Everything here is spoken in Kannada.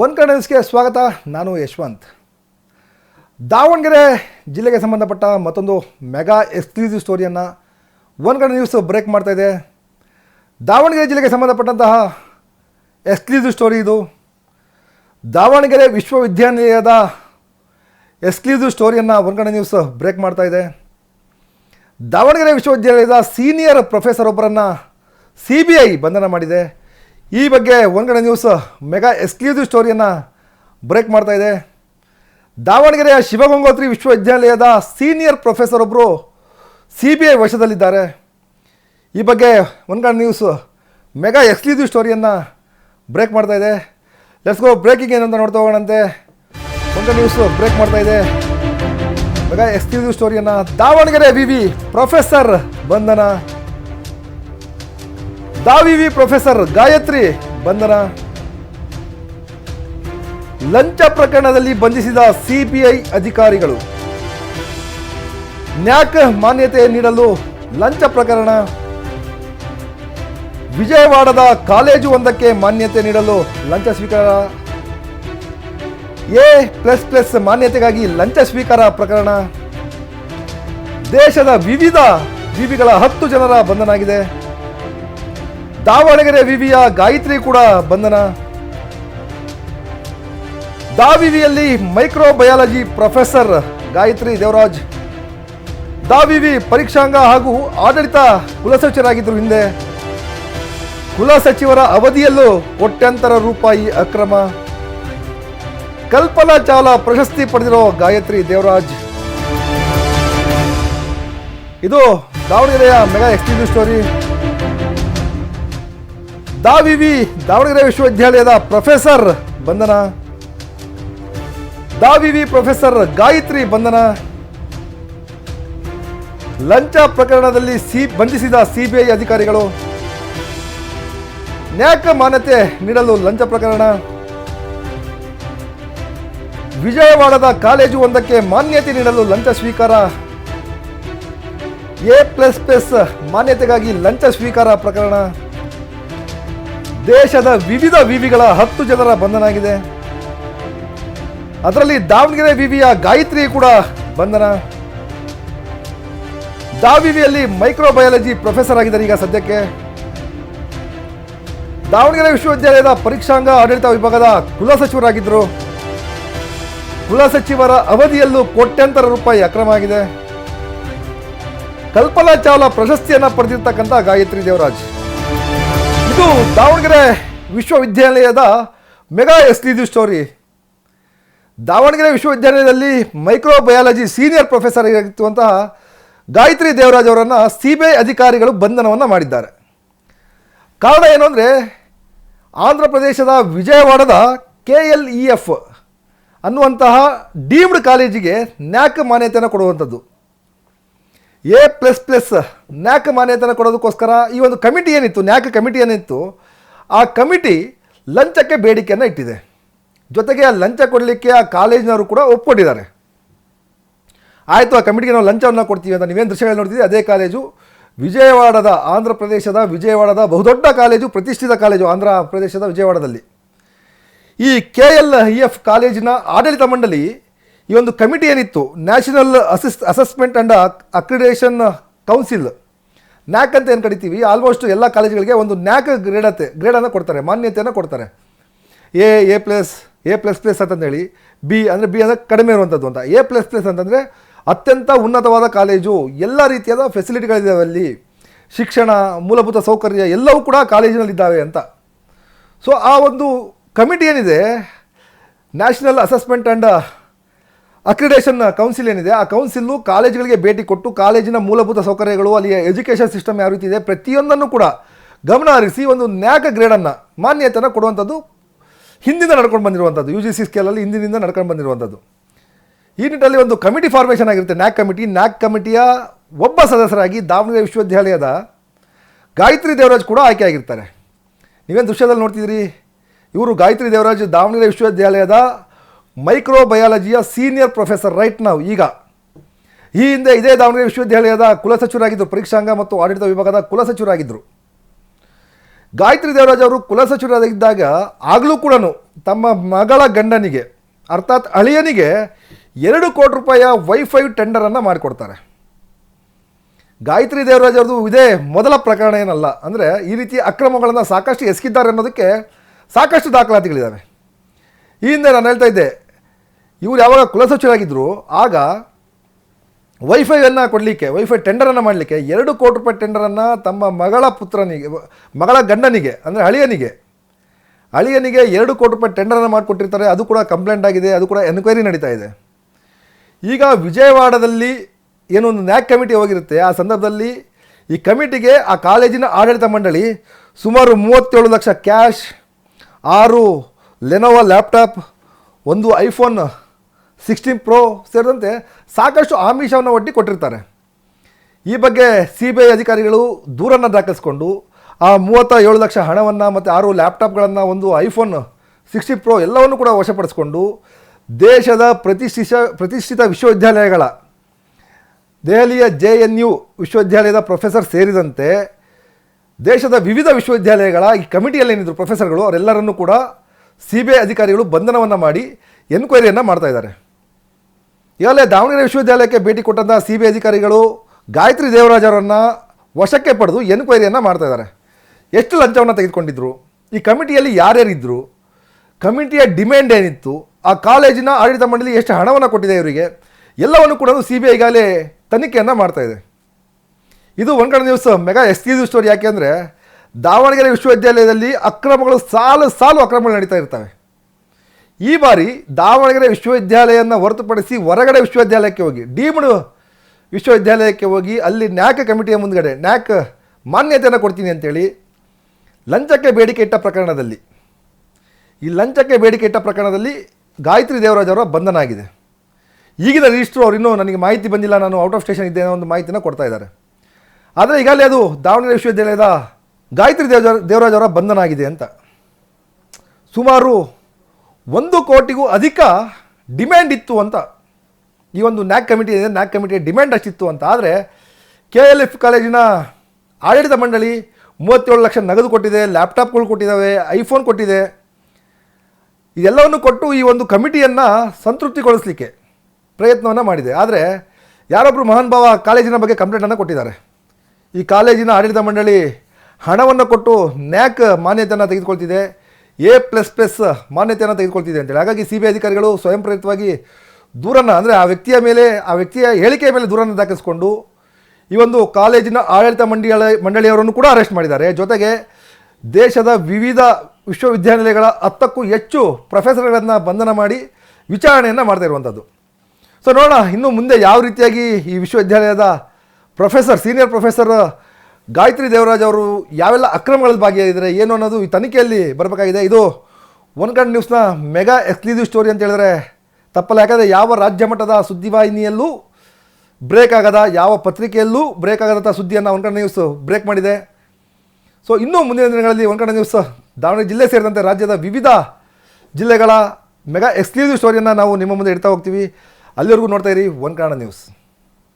ಒನ್ ಕನ್ನಡ ಸ್ವಾಗತ. ನಾನು ಯಶವಂತ್. ದಾವಣಗೆರೆ ಜಿಲ್ಲೆಗೆ ಸಂಬಂಧಪಟ್ಟ ಮತ್ತೊಂದು ಮೆಗಾ ಎಕ್ಸ್ಕ್ಲೂಸಿವ್ ಸ್ಟೋರಿಯನ್ನು ಒನ್ ಕನ್ನಡ ನ್ಯೂಸ್ ಬ್ರೇಕ್ ಮಾಡ್ತಾ ಇದೆ. ದಾವಣಗೆರೆ ಜಿಲ್ಲೆಗೆ ಸಂಬಂಧಪಟ್ಟಂತಹ ಎಕ್ಸ್ಕ್ಲೂಸಿವ್ ಸ್ಟೋರಿ ಇದು. ದಾವಣಗೆರೆ ವಿಶ್ವವಿದ್ಯಾನಿಲಯದ ಎಕ್ಸ್ಕ್ಲೂಸಿವ್ ಸ್ಟೋರಿಯನ್ನು ಒನ್ ಕನ್ನಡ ನ್ಯೂಸ್ ಬ್ರೇಕ್ ಮಾಡ್ತಾ ಇದೆ. ದಾವಣಗೆರೆ ವಿಶ್ವವಿದ್ಯಾಲಯದ ಸೀನಿಯರ್ ಪ್ರೊಫೆಸರ್ ಒಬ್ಬರನ್ನು ಸಿ ಬಿ ಐ ಬಂಧನ ಮಾಡಿದೆ. ಈ ಬಗ್ಗೆ ಒಂದ್ಗಡೆ ನ್ಯೂಸ್ ಮೆಗಾ ಎಕ್ಸ್ಕ್ಲೂಸಿವ್ ಸ್ಟೋರಿಯನ್ನು ಬ್ರೇಕ್ ಮಾಡ್ತಾ ಇದೆ. ದಾವಣಗೆರೆಯ ಶಿವಗಂಗೋತ್ರಿ ವಿಶ್ವವಿದ್ಯಾಲಯದ ಸೀನಿಯರ್ ಪ್ರೊಫೆಸರ್ ಒಬ್ಬರು ಸಿ ಬಿ ಐ ವಶದಲ್ಲಿದ್ದಾರೆ. ಈ ಬಗ್ಗೆ ಒಂದ್ಗಡೆ ನ್ಯೂಸ್ ಮೆಗಾ ಎಕ್ಸ್ಕ್ಲೂಸಿವ್ ಸ್ಟೋರಿಯನ್ನು ಬ್ರೇಕ್ ಮಾಡ್ತಾ ಇದೆ. ಲೆಟ್ಸ್ ಗೋ ಬ್ರೇಕಿಂಗ್ ಏನಂತ ನೋಡ್ತಾ ಹೋಗೋಣಂತೆ. ಒಂದ ನ್ಯೂಸ್ ಬ್ರೇಕ್ ಮಾಡ್ತಾ ಇದೆ. ಮೆಗಾ ಎಕ್ಸ್ಕ್ಲೂಸಿವ್ ಸ್ಟೋರಿಯನ್ನು ದಾವಣಗೆರೆ ವಿ ವಿ ಪ್ರೊಫೆಸರ್ ಬಂಧನ. ದಾವಿವಿ ಪ್ರೊಫೆಸರ್ ಗಾಯತ್ರಿ ಬಂಧನ. ಲಂಚ ಪ್ರಕರಣದಲ್ಲಿ ಬಂಧಿಸಿದ ಸಿಬಿಐ ಅಧಿಕಾರಿಗಳು. ನ್ಯಾಕ್ ಮಾನ್ಯತೆ ನೀಡಲು ಲಂಚ ಪ್ರಕರಣ. ವಿಜಯವಾಡದ ಕಾಲೇಜು ಒಂದಕ್ಕೆ ಮಾನ್ಯತೆ ನೀಡಲು ಲಂಚ ಸ್ವೀಕಾರ. ಎ ಪ್ಲಸ್ ಪ್ಲಸ್ ಮಾನ್ಯತೆಗಾಗಿ ಲಂಚ ಸ್ವೀಕಾರ ಪ್ರಕರಣ. ದೇಶದ ವಿವಿಧ ಜೀವಿಗಳ ಹತ್ತು ಜನರ ಬಂಧನಾಗಿದೆ ದಾವಣಗೆರೆ ವಿವಿಯ ಗಾಯತ್ರಿ ಕೂಡ ಬಂಧನ. ದಾವಿವಿಯಲ್ಲಿ ಮೈಕ್ರೋಬಯಾಲಜಿ ಪ್ರೊಫೆಸರ್ ಗಾಯತ್ರಿ ದೇವರಾಜ್. ದಾವಿವಿ ಪರೀಕ್ಷಾಂಗ ಹಾಗೂ ಆಡಳಿತ ಕುಲಸಚಿವರಾಗಿದ್ದರು ಹಿಂದೆ. ಕುಲಸಚಿವರ ಅವಧಿಯಲ್ಲೂ ಕೋಟ್ಯಾಂತರ ರೂಪಾಯಿ ಅಕ್ರಮ. ಕಲ್ಪನಾ ಚಾಲ ಪ್ರಶಸ್ತಿ ಪಡೆದಿರೋ ಗಾಯತ್ರಿ ದೇವರಾಜ್. ಇದು ದಾವಣಗೆರೆಯ ಮೆಗಾ ಎಕ್ಸ್ಕ್ಲೂಸಿವ್ ಸ್ಟೋರಿ. ದಾವಿವಿ ದಾವಣಗೆರೆ ವಿಶ್ವವಿದ್ಯಾಲಯದ ಪ್ರೊಫೆಸರ್ ಬಂಧನ. ದಾವಿವಿ ಪ್ರೊಫೆಸರ್ ಗಾಯತ್ರಿ ಬಂಧನ. ಲಂಚ ಪ್ರಕರಣದಲ್ಲಿ ಸಿ ಬಂಧಿಸಿದ ಸಿಬಿಐ ಅಧಿಕಾರಿಗಳು. ನ್ಯಾಕ್ ಮಾನ್ಯತೆ ನೀಡಲು ಲಂಚ ಪ್ರಕರಣ. ವಿಜಯವಾಡದ ಕಾಲೇಜು ಒಂದಕ್ಕೆ ಮಾನ್ಯತೆ ನೀಡಲು ಲಂಚ ಸ್ವೀಕಾರ. ಎ ಪ್ಲಸ್ ಪ್ಲಸ್ ಮಾನ್ಯತೆಗಾಗಿ ಲಂಚ ಸ್ವೀಕಾರ ಪ್ರಕರಣ. ದೇಶದ ವಿವಿಧ ವಿವಿಗಳ ಹತ್ತು ಜನರ ಬಂಧನಾಗಿದೆ. ಅದರಲ್ಲಿ ದಾವಣಗೆರೆ ವಿವಿಯ ಗಾಯತ್ರಿ ಕೂಡ ಬಂಧನ. ದಾವಿವಿಯಲ್ಲಿ ಮೈಕ್ರೋಬಯಾಲಜಿ ಪ್ರೊಫೆಸರ್ ಆಗಿದ್ದಾರೆ ಈಗ ಸದ್ಯಕ್ಕೆ. ದಾವಣಗೆರೆ ವಿಶ್ವವಿದ್ಯಾಲಯದ ಪರೀಕ್ಷಾಂಗ ಆಡಳಿತ ವಿಭಾಗದ ಕುಲಸಚಿವರಾಗಿದ್ದರು ಕುಲಸಚಿವರ ಅವಧಿಯಲ್ಲೂ ಕೋಟ್ಯಂತರ ರೂಪಾಯಿ ಅಕ್ರಮ ಆಗಿದೆ. ಕಲ್ಪನಾ ಚಾವ್ಲಾ ಪ್ರಶಸ್ತಿಯನ್ನು ಪಡೆದಿರ್ತಕ್ಕಂಥ ಗಾಯತ್ರಿ ದೇವರಾಜ್. ಇದು ದಾವಣಗೆರೆ ವಿಶ್ವವಿದ್ಯಾಲಯದ ಮೆಗಾ ಎಕ್ಸ್ಕ್ಲೂಸಿವ್ ಸ್ಟೋರಿ ದಾವಣಗೆರೆ ವಿಶ್ವವಿದ್ಯಾಲಯದಲ್ಲಿ ಮೈಕ್ರೋಬಯಾಲಜಿ ಸೀನಿಯರ್ ಪ್ರೊಫೆಸರ್ ಆಗಿರುವಂತಹ ಗಾಯತ್ರಿ ದೇವರಾಜ್ ಅವರನ್ನು ಸಿ ಬಿ ಐ ಅಧಿಕಾರಿಗಳು ಬಂಧನವನ್ನು ಮಾಡಿದ್ದಾರೆ. ಕಾರಣ ಏನು ಅಂದರೆ ಆಂಧ್ರ ಪ್ರದೇಶದ ವಿಜಯವಾಡದ ಕೆ ಎಲ್ ಇ ಎಫ್ ಅನ್ನುವಂತಹ ಡೀಮ್ಡ್ ಕಾಲೇಜಿಗೆ ನ್ಯಾಕ್ ಮಾನ್ಯತೆಯನ್ನು ಕೊಡುವಂಥದ್ದು. ಎ ಪ್ಲಸ್ ಪ್ಲಸ್ ನ್ಯಾಕ್ ಮಾನ್ಯತೆಯನ್ನು ಕೊಡೋದಕ್ಕೋಸ್ಕರ ಈ ಒಂದು ಕಮಿಟಿ ಏನಿತ್ತು, ನ್ಯಾಕ್ ಕಮಿಟಿ ಏನಿತ್ತು, ಆ ಕಮಿಟಿ ಲಂಚಕ್ಕೆ ಬೇಡಿಕೆಯನ್ನು ಇಟ್ಟಿದೆ. ಜೊತೆಗೆ ಆ ಲಂಚ ಕೊಡಲಿಕ್ಕೆ ಆ ಕಾಲೇಜಿನವರು ಕೂಡ ಒಪ್ಪಿಕೊಂಡಿದ್ದಾರೆ ಆಯಿತು, ಆ ಕಮಿಟಿಗೆ ನಾವು ಲಂಚವನ್ನು ಕೊಡ್ತೀವಿ ಅಂತ ನೀವೇನು ದೃಶ್ಯಗಳು ನೋಡ್ತೀವಿ ಅದೇ ಕಾಲೇಜು. ವಿಜಯವಾಡದ ಆಂಧ್ರ ಪ್ರದೇಶದ, ವಿಜಯವಾಡದ ಬಹುದೊಡ್ಡ ಕಾಲೇಜು, ಪ್ರತಿಷ್ಠಿತ ಕಾಲೇಜು ಆಂಧ್ರ ಪ್ರದೇಶದ ವಿಜಯವಾಡದಲ್ಲಿ. ಈ ಕೆ ಎಲ್ ಇ ಎಫ್ ಕಾಲೇಜಿನ ಆಡಳಿತ ಮಂಡಳಿ ಈ ಒಂದು ಕಮಿಟಿ ಏನಿತ್ತು? National assess assessment and accreditation council NAAC ಅಂತ ಏನು ಕರಿತೀವಿ? ಆಲ್ಮೋಸ್ಟ್ ಎಲ್ಲ ಕಾಲೇಜುಗಳಿಗೆ ಒಂದು ನ್ಯಾಕ್ ಗ್ರೇಡತೆ ಗ್ರೇಡನ್ನು ಕೊಡ್ತಾರೆ, ಮಾನ್ಯತೆಯನ್ನು ಕೊಡ್ತಾರೆ. A A plus A plus plus ಅಂತಂದೇಳಿ ಬಿ ಅಂದರೆ ಬಿ ಅಂದರೆ ಕಡಿಮೆ ಇರುವಂಥದ್ದು ಅಂತ. ಎ ಪ್ಲಸ್ ಪ್ಲಸ್ ಅಂತಂದರೆ ಅತ್ಯಂತ ಉನ್ನತವಾದ ಕಾಲೇಜು. ಎಲ್ಲ ರೀತಿಯಾದ ಫೆಸಿಲಿಟಿಗಳಿದ್ದಾವೆ ಅಲ್ಲಿ. ಶಿಕ್ಷಣ, ಮೂಲಭೂತ ಸೌಕರ್ಯ ಎಲ್ಲವೂ ಕೂಡ ಕಾಲೇಜಿನಲ್ಲಿದ್ದಾವೆ ಅಂತ. ಸೊ ಆ ಒಂದು ಕಮಿಟಿ ಏನಿದೆ? National assessment and accreditation council ಏನಿದೆ, ಆ ಕೌನ್ಸಿಲ್ಲು ಕಾಲೇಜುಗಳಿಗೆ ಭೇಟಿ ಕೊಟ್ಟು ಕಾಲೇಜಿನ ಮೂಲಭೂತ ಸೌಕರ್ಯಗಳು, ಅಲ್ಲಿಯ ಎಜುಕೇಷನ್ ಸಿಸ್ಟಮ್ ಯಾವ ರೀತಿ ಇದೆ, ಪ್ರತಿಯೊಂದನ್ನು ಕೂಡ ಗಮನ ಹರಿಸಿ ಒಂದು ನ್ಯಾಕ್ ಗ್ರೇಡನ್ನು ಮಾನ್ಯತೆಯನ್ನು ಕೊಡುವಂಥದ್ದು, ಹಿಂದಿಂದ ನಡ್ಕೊಂಡು ಬಂದಿರುವಂಥದ್ದು ಯು ಜಿ ಸಿ ಸ್ಕೇಲಲ್ಲಿ ಹಿಂದಿನಿಂದ ನಡ್ಕೊಂಡು ಬಂದಿರುವಂಥದ್ದು. ಈ ನಿಟ್ಟಲ್ಲಿ ಒಂದು ಕಮಿಟಿ ಫಾರ್ಮೇಷನ್ ಆಗಿರುತ್ತೆ, ನ್ಯಾಕ್ ಕಮಿಟಿ ನ್ಯಾಕ್ ಕಮಿಟಿಯ ಒಬ್ಬ ಸದಸ್ಯರಾಗಿ ದಾವಣಗೆರೆ ವಿಶ್ವವಿದ್ಯಾಲಯದ ಗಾಯತ್ರಿ ದೇವರಾಜ್ ಕೂಡ ಆಯ್ಕೆಯಾಗಿರ್ತಾರೆ ನೀವೇನು ದೃಶ್ಯದಲ್ಲಿ ನೋಡ್ತಿದ್ರಿ ಇವರು ಗಾಯತ್ರಿ ದೇವರಾಜ್ ದಾವಣಗೆರೆ ವಿಶ್ವವಿದ್ಯಾಲಯದ ಮೈಕ್ರೋಬಯಾಲಜಿಯ ಸೀನಿಯರ್ ಪ್ರೊಫೆಸರ್ ರೈಟ್ ನಾವು ಈಗ. ಈ ಹಿಂದೆ ಇದೇ ದಾವಣಗೆರೆ ವಿಶ್ವವಿದ್ಯಾಲಯದ ಕುಲಸಚಿವರಾಗಿದ್ದರು. ಪರೀಕ್ಷಾಂಗ ಮತ್ತು ಆಡಳಿತ ವಿಭಾಗದ ಕುಲಸಚಿವರಾಗಿದ್ದರು. ಗಾಯತ್ರಿ ದೇವರಾಜ್ ಅವರು ಕುಲಸಚಿವರಾಗಿದ್ದಾಗ ಆಗಲೂ ಕೂಡ ತಮ್ಮ ಮಗಳ ಗಂಡನಿಗೆ, ಅರ್ಥಾತ್ ಅಳಿಯನಿಗೆ ಎರಡು ಕೋಟಿ ರೂಪಾಯಿಯ ವೈಫೈ ಟೆಂಡರನ್ನು ಮಾಡಿಕೊಡ್ತಾರೆ. ಗಾಯತ್ರಿ ದೇವರಾಜ್ ಅವ್ರದ್ದು ಇದೇ ಮೊದಲ ಪ್ರಕರಣ ಏನಲ್ಲ, ಅಂದರೆ ಈ ರೀತಿ ಅಕ್ರಮಗಳನ್ನು ಸಾಕಷ್ಟು ಎಸಗಿದ್ದಾರೆ ಅನ್ನೋದಕ್ಕೆ ಸಾಕಷ್ಟು ದಾಖಲಾತಿಗಳಿದ್ದಾವೆ. ಈ ಹಿಂದೆ ನಾನು ಹೇಳ್ತಾ ಇದ್ದೆ, ಇವರು ಯಾವಾಗ ಕುಲಸಚಿವರಾಗಿದ್ದರು ಆಗ ವೈಫೈಯನ್ನು ಕೊಡಲಿಕ್ಕೆ ವೈಫೈ ಟೆಂಡರನ್ನು ಮಾಡಲಿಕ್ಕೆ, ಎರಡು ಕೋಟಿ ರೂಪಾಯಿ ಟೆಂಡರನ್ನು ತಮ್ಮ ಮಗಳ ಪುತ್ರನಿಗೆ, ಮಗಳ ಗಂಡನಿಗೆ, ಅಂದರೆ ಅಳಿಯನಿಗೆ ಅಳಿಯನಿಗೆ ಎರಡು ಕೋಟಿ ರೂಪಾಯಿ ಟೆಂಡರನ್ನು ಮಾಡಿಕೊಟ್ಟಿರ್ತಾರೆ, ಅದು ಕೂಡ ಕಂಪ್ಲೇಂಟ್ ಆಗಿದೆ, ಅದು ಕೂಡ ಎನ್ಕ್ವೈರಿ ನಡೀತಾ ಇದೆ. ಈಗ ವಿಜಯವಾಡದಲ್ಲಿ ಏನೊಂದು ನ್ಯಾಕ್ ಕಮಿಟಿ ಹೋಗಿರುತ್ತೆ, ಆ ಸಂದರ್ಭದಲ್ಲಿ ಈ ಕಮಿಟಿಗೆ ಆ ಕಾಲೇಜಿನ ಆಡಳಿತ ಮಂಡಳಿ ಸುಮಾರು ಮೂವತ್ತೇಳು ಲಕ್ಷ ಕ್ಯಾಶ್ ಆರು ಲೆನೋವಾ ಲ್ಯಾಪ್ಟಾಪ್ ಒಂದು ಐಫೋನ್ ಸಿಕ್ಸ್ಟೀನ್ ಪ್ರೋ ಸೇರಿದಂತೆ ಸಾಕಷ್ಟು ಆಮಿಷವನ್ನು ಒಡ್ಡಿ ಕೊಟ್ಟಿರ್ತಾರೆ. ಈ ಬಗ್ಗೆ ಸಿ ಬಿ ಐ ಅಧಿಕಾರಿಗಳು ದೂರನ್ನು ದಾಖಲಿಸ್ಕೊಂಡು ಆ ಮೂವತ್ತ ಏಳು ಲಕ್ಷ ಹಣವನ್ನು ಮತ್ತು ಆರು ಲ್ಯಾಪ್ಟಾಪ್ಗಳನ್ನು ಒಂದು ಐಫೋನ್ ಸಿಕ್ಸ್ಟಿ ಪ್ರೋ ಎಲ್ಲವನ್ನು ಕೂಡ ವಶಪಡಿಸಿಕೊಂಡು ದೇಶದ ಪ್ರತಿಷ್ಠಿತ ಪ್ರತಿಷ್ಠಿತ ವಿಶ್ವವಿದ್ಯಾಲಯಗಳ, ದೆಹಲಿಯ ಜೆ ಎನ್ ಯು ವಿಶ್ವವಿದ್ಯಾಲಯದ ಪ್ರೊಫೆಸರ್ ಸೇರಿದಂತೆ ದೇಶದ ವಿವಿಧ ವಿಶ್ವವಿದ್ಯಾಲಯಗಳ ಈ ಕಮಿಟಿಯಲ್ಲಿ ಏನಿದ್ರು ಪ್ರೊಫೆಸರ್ಗಳು ಅವರೆಲ್ಲರನ್ನು ಕೂಡ ಸಿ ಬಿ ಐ ಅಧಿಕಾರಿಗಳು ಬಂಧನವನ್ನು ಮಾಡಿ ಎನ್ಕ್ವೈರಿಯನ್ನು ಮಾಡ್ತಾ ಇದ್ದಾರೆ. ಈಗಾಗಲೇ ದಾವಣಗೆರೆ ವಿಶ್ವವಿದ್ಯಾಲಯಕ್ಕೆ ಭೇಟಿ ಕೊಟ್ಟಂಥ ಸಿ ಬಿ ಅಧಿಕಾರಿಗಳು ಗಾಯತ್ರಿ ದೇವರಾಜ್ ವಶಕ್ಕೆ ಪಡೆದು ಎನ್ಕ್ವೈರಿಯನ್ನು ಮಾಡ್ತಾ ಇದ್ದಾರೆ. ಎಷ್ಟು ಲಂಚವನ್ನು ತೆಗೆದುಕೊಂಡಿದ್ರು? ಈ ಕಮಿಟಿಯಲ್ಲಿ ಯಾರ್ಯಾರಿದ್ದರು ಕಮಿಟಿಯ ಡಿಮ್ಯಾಂಡ್ ಏನಿತ್ತು? ಆ ಕಾಲೇಜಿನ ಆಡಳಿತ ಮಂಡಳಿ ಎಷ್ಟು ಹಣವನ್ನು ಕೊಟ್ಟಿದೆ ಇವರಿಗೆ? ಎಲ್ಲವನ್ನು ಕೂಡ ಸಿ ಬಿ ಐ ಈಗಾಗಲೇ ತನಿಖೆಯನ್ನು ಮಾಡ್ತಾ ಇದೆ. ಇದು ಒಂದು ಕಡೆ ನ್ಯೂಸ್ ಮೆಗಾ ಎಕ್ಸ್ಕ್ಲೂಸಿವ್ ಸ್ಟೋರಿ ಯಾಕೆ ಅಂದರೆ ದಾವಣಗೆರೆ ವಿಶ್ವವಿದ್ಯಾಲಯದಲ್ಲಿ ಅಕ್ರಮಗಳು ಸಾಲು ಸಾಲು ಅಕ್ರಮಗಳು ನಡೀತಾ ಇರ್ತವೆ. ಈ ಬಾರಿ ದಾವಣಗೆರೆ ವಿಶ್ವವಿದ್ಯಾಲಯವನ್ನು ಹೊರತುಪಡಿಸಿ ಹೊರಗಡೆ ವಿಶ್ವವಿದ್ಯಾಲಯಕ್ಕೆ ಹೋಗಿ ಡೀಮ್ಡ್ ವಿಶ್ವವಿದ್ಯಾಲಯಕ್ಕೆ ಹೋಗಿ, ಅಲ್ಲಿ ನ್ಯಾಕ್ ಕಮಿಟಿಯ ಮುಂದ್ಗಡೆ, ನ್ಯಾಕ್ ಮಾನ್ಯತೆಯನ್ನು ಕೊಡ್ತೀನಿ ಅಂತೇಳಿ ಲಂಚಕ್ಕೆ ಬೇಡಿಕೆ ಇಟ್ಟ ಪ್ರಕರಣದಲ್ಲಿ, ಈ ಲಂಚಕ್ಕೆ ಬೇಡಿಕೆ ಇಟ್ಟ ಪ್ರಕರಣದಲ್ಲಿ ಗಾಯತ್ರಿ ದೇವರಾಜ್ ಅವರ ಬಂಧನ ಆಗಿದೆ. ಈಗಿನ ರಿಜಿಸ್ಟ್ರು ಅವರು ಇನ್ನೂ ನನಗೆ ಮಾಹಿತಿ ಬಂದಿಲ್ಲ, ನಾನು ಔಟ್ ಆಫ್ ಸ್ಟೇಷನ್ ಇದ್ದೇನೆ ಒಂದು ಮಾಹಿತಿನ ಕೊಡ್ತಾ ಇದ್ದಾರೆ. ಆದರೆ ಈಗಾಗಲೇ ಅದು ದಾವಣಗೆರೆ ವಿಶ್ವವಿದ್ಯಾಲಯದ ಗಾಯತ್ರಿ ದೇವ ದೇವರಾಜ್ ಅವರ ಬಂಧನ ಆಗಿದೆ ಅಂತ. ಸುಮಾರು ಒಂದು ಕೋಟಿಗೂ ಅಧಿಕ ಡಿಮ್ಯಾಂಡ್ ಇತ್ತು ಅಂತ. ಈ ಒಂದು ನ್ಯಾಕ್ ಕಮಿಟಿ ಇದೆ ನ್ಯಾಕ್ ಕಮಿಟಿಯ ಡಿಮ್ಯಾಂಡ್ ಅಷ್ಟಿತ್ತು ಅಂತ. ಆದರೆ ಕೆ ಎಲ್ ಎಫ್ ಕಾಲೇಜಿನ ಆಡಳಿತ ಮಂಡಳಿ ಮೂವತ್ತೇಳು ಲಕ್ಷ ನಗದು ಕೊಟ್ಟಿದೆ, ಲ್ಯಾಪ್ಟಾಪ್ಗಳು ಕೊಟ್ಟಿದ್ದಾವೆ, ಐಫೋನ್ ಕೊಟ್ಟಿದೆ. ಇದೆಲ್ಲವನ್ನು ಕೊಟ್ಟು ಈ ಒಂದು ಕಮಿಟಿಯನ್ನು ಸಂತೃಪ್ತಿಗೊಳಿಸಲಿಕ್ಕೆ ಪ್ರಯತ್ನವನ್ನು ಮಾಡಿದೆ. ಆದರೆ ಯಾರೊಬ್ಬರು ಮಹಾನ್ ಭಾವ ಕಾಲೇಜಿನ ಬಗ್ಗೆ ಕಂಪ್ಲೇಂಟನ್ನು ಕೊಟ್ಟಿದ್ದಾರೆ. ಈ ಕಾಲೇಜಿನ ಆಡಳಿತ ಮಂಡಳಿ ಹಣವನ್ನು ಕೊಟ್ಟು ನ್ಯಾಕ್ ಮಾನ್ಯತೆಯನ್ನು ತೆಗೆದುಕೊಳ್ತಿದೆ. ಎ ಪ್ಲಸ್ ಪ್ಲಸ್ ಮಾನ್ಯತೆಯನ್ನು ತೆಗೆದುಕೊಳ್ತಿದೆ ಅಂತೇಳಿ. ಹಾಗಾಗಿ ಸಿ ಬಿ ಅಧಿಕಾರಿಗಳು ಸ್ವಯಂ ಪ್ರೇರಿತವಾಗಿ ದೂರನ್ನು, ಅಂದರೆ ಆ ವ್ಯಕ್ತಿಯ ಮೇಲೆ, ಆ ವ್ಯಕ್ತಿಯ ಹೇಳಿಕೆಯ ಮೇಲೆ ದೂರನ್ನು ದಾಖಲಿಸಿಕೊಂಡು ಈ ಒಂದು ಕಾಲೇಜಿನ ಆಡಳಿತ ಮಂಡಳಿಯ ಮಂಡಳಿಯವರನ್ನು ಕೂಡ ಅರೆಸ್ಟ್ ಮಾಡಿದ್ದಾರೆ. ಜೊತೆಗೆ ದೇಶದ ವಿವಿಧ ವಿಶ್ವವಿದ್ಯಾನಿಲಯಗಳ ಹತ್ತಕ್ಕೂ ಹೆಚ್ಚು ಪ್ರೊಫೆಸರ್ಗಳನ್ನು ಬಂಧನ ಮಾಡಿ ವಿಚಾರಣೆಯನ್ನು ಮಾಡ್ತಾ ಇರುವಂಥದ್ದು ಸೊ ನೋಡೋಣ, ಇನ್ನು ಮುಂದೆ ಯಾವ ರೀತಿಯಾಗಿ ಈ ವಿಶ್ವವಿದ್ಯಾಲಯದ professor, senior professor Gayatri Devaraj ಅವರು ಯಾವೆಲ್ಲ ಅಕ್ರಮಗಳಲ್ಲಿ ಭಾಗಿಯಾಗಿದ್ದಾರೆ, ಏನು ಅನ್ನೋದು ಈ ತನಿಖೆಯಲ್ಲಿ ಬರಬೇಕಾಗಿದೆ. ಇದು ಒನ್ ನ್ಯೂಸ್ನ ಮೆಗಾ ಎಕ್ಸ್ಕ್ಲೂಸಿವ್ ಸ್ಟೋರಿ ಅಂತ ಹೇಳಿದ್ರೆ ತಪ್ಪಲ್ಲ. ಯಾಕಂದರೆ ಯಾವ ರಾಜ್ಯ ಮಟ್ಟದ ಸುದ್ದಿವಾಹಿನಿಯಲ್ಲೂ ಬ್ರೇಕ್ ಆಗದ, ಯಾವ ಪತ್ರಿಕೆಯಲ್ಲೂ ಬ್ರೇಕ್ ಆಗದಂಥ ಸುದ್ದಿಯನ್ನು ಒನ್ ಕನ್ನಡ ನ್ಯೂಸ್ ಬ್ರೇಕ್ ಮಾಡಿದೆ. ಸೊ, ಇನ್ನೂ ಮುಂದಿನ ದಿನಗಳಲ್ಲಿ ಒನ್ ಕನ್ನಡ ನ್ಯೂಸ್ ದಾವಣಗೆರೆ ಜಿಲ್ಲೆ ಸೇರಿದಂತೆ ರಾಜ್ಯದ ವಿವಿಧ ಜಿಲ್ಲೆಗಳ ಮೆಗಾ ಎಕ್ಸ್ಕ್ಲೂಸಿವ್ ಸ್ಟೋರಿಯನ್ನು ನಾವು ನಿಮ್ಮ ಮುಂದೆ ಇಡ್ತಾ ಹೋಗ್ತೀವಿ. ಅಲ್ಲಿವರೆಗೂ ನೋಡ್ತಾ ಇರಿ ಒನ್ ಕನ್ನಡ ನ್ಯೂಸ್.